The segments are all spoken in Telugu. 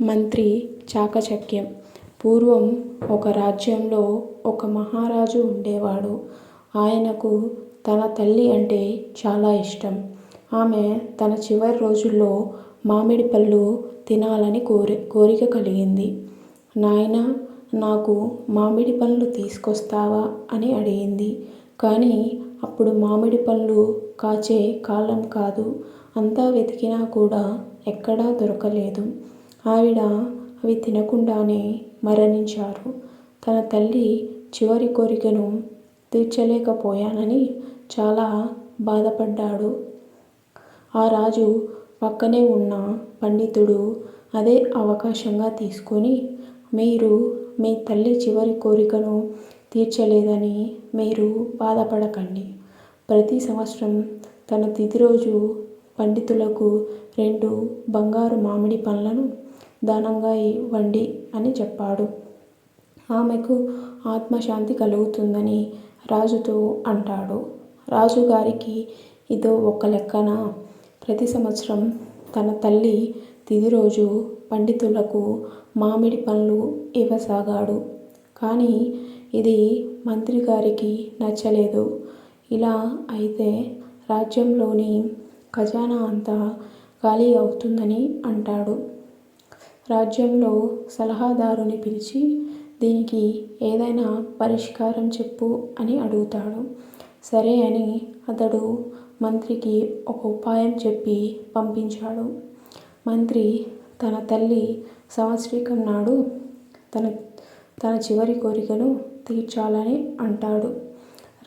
మంత్రి చాకచక్యం పూర్వం ఒక రాజ్యంలో ఒక మహారాజు ఉండేవాడు. ఆయనకు తన తల్లి అంటే చాలా ఇష్టం. ఆమె తన చివరి రోజుల్లో మామిడి పళ్ళు తినాలని కోరి కోరిక కలిగింది. నాయన నాకు మామిడి పళ్ళు తీసుకొస్తావా అని అడిగింది. కానీ అప్పుడు మామిడి పళ్ళు కాచే కాలం కాదు. అంతా వెతికినా కూడా ఎక్కడా దొరకలేదు. ఆవిడ అవి తినకుండానే మరణించారు. తన తల్లి చివరి కోరికను తీర్చలేకపోయానని చాలా బాధపడ్డాడు. ఆ రాజు పక్కనే ఉన్న పండితుడు అదే అవకాశంగా తీసుకొని మీరు మీ తల్లి చివరి కోరికను తీర్చలేదని మీరు బాధపడకండి. ప్రతి సంవత్సరం తన తిథి రోజు పండితులకు రెండు బంగారు మామిడి పండ్లను దానంగా ఇవ్వండి అని చెప్పాడు. ఆమెకు ఆత్మశాంతి కలుగుతుందని రాజుతో అంటాడు. రాజుగారికి ఇదో ఒక లెక్కన ప్రతి సంవత్సరం తన తల్లి తిది రోజు పండితులకు మామిడి పళ్ళు ఇవ్వసాగాడు. కానీ ఇది మంత్రి గారికి నచ్చలేదు. ఇలా అయితే రాజ్యంలోని ఖజానా అంతా ఖాళీ అవుతుందని అంటాడు. రాజ్యంలో సలహాదారుని పిలిచి దీనికి ఏదైనా పరిష్కారం చెప్పు అని అడుగుతాడు. సరే అని అతడు మంత్రికి ఒక ఉపాయం చెప్పి పంపించాడు. మంత్రి తన తల్లి సంవత్సరీకం నాడు తన చివరి కోరికను తీర్చాలని అంటాడు.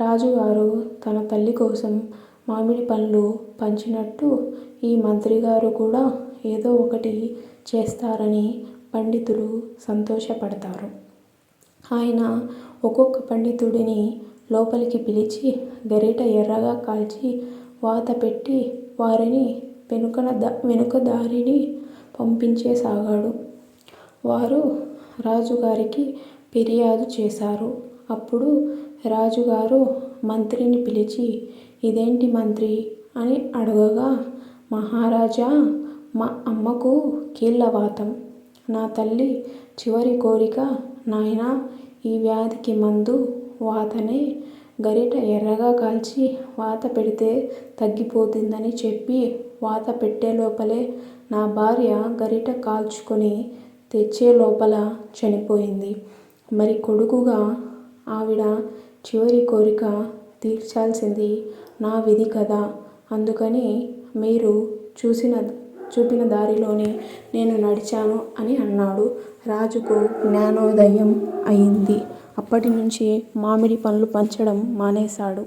రాజుగారు తన తల్లి కోసం మామిడి పళ్ళు పంచినట్టు ఈ మంత్రిగారు కూడా ఏదో ఒకటి చేస్తారని పండితులు సంతోషపడతారు. ఆయన ఒక్కొక్క పండితుడిని లోపలికి పిలిచి గరిట ఎర్రగా కాల్చి వాత పెట్టి వారిని వెనుక దారిని పంపించేసాగాడు వారు రాజుగారికి ఫిర్యాదు చేశారు. అప్పుడు రాజుగారు మంత్రిని పిలిచి ఇదేంటి మంత్రి అని అడగగా మహారాజా! మా అమ్మకు కీళ్ళవాతం. నా తల్లి చివరి కోరిక నాయనా ఈ వ్యాధికి మందు వాతనే. గరిట ఎర్రగా కాల్చి వాత పెడితే తగ్గిపోతుందని చెప్పి వాత పెట్టే లోపలే నా భార్య గరిట కాల్చుకొని తెచ్చే లోపల చనిపోయింది. మరి కొడుకుగా ఆవిడ చివరి కోరిక తీర్చాల్సింది నా విధి కదా! అందుకని మీరు చూసిన చూపిన దారిలోనే నేను నడిచాను అని అన్నాడు. రాజుకు జ్ఞానోదయం అయింది. అప్పటినుంచి మామిడి పండ్లు పంచడం మానేశాడు.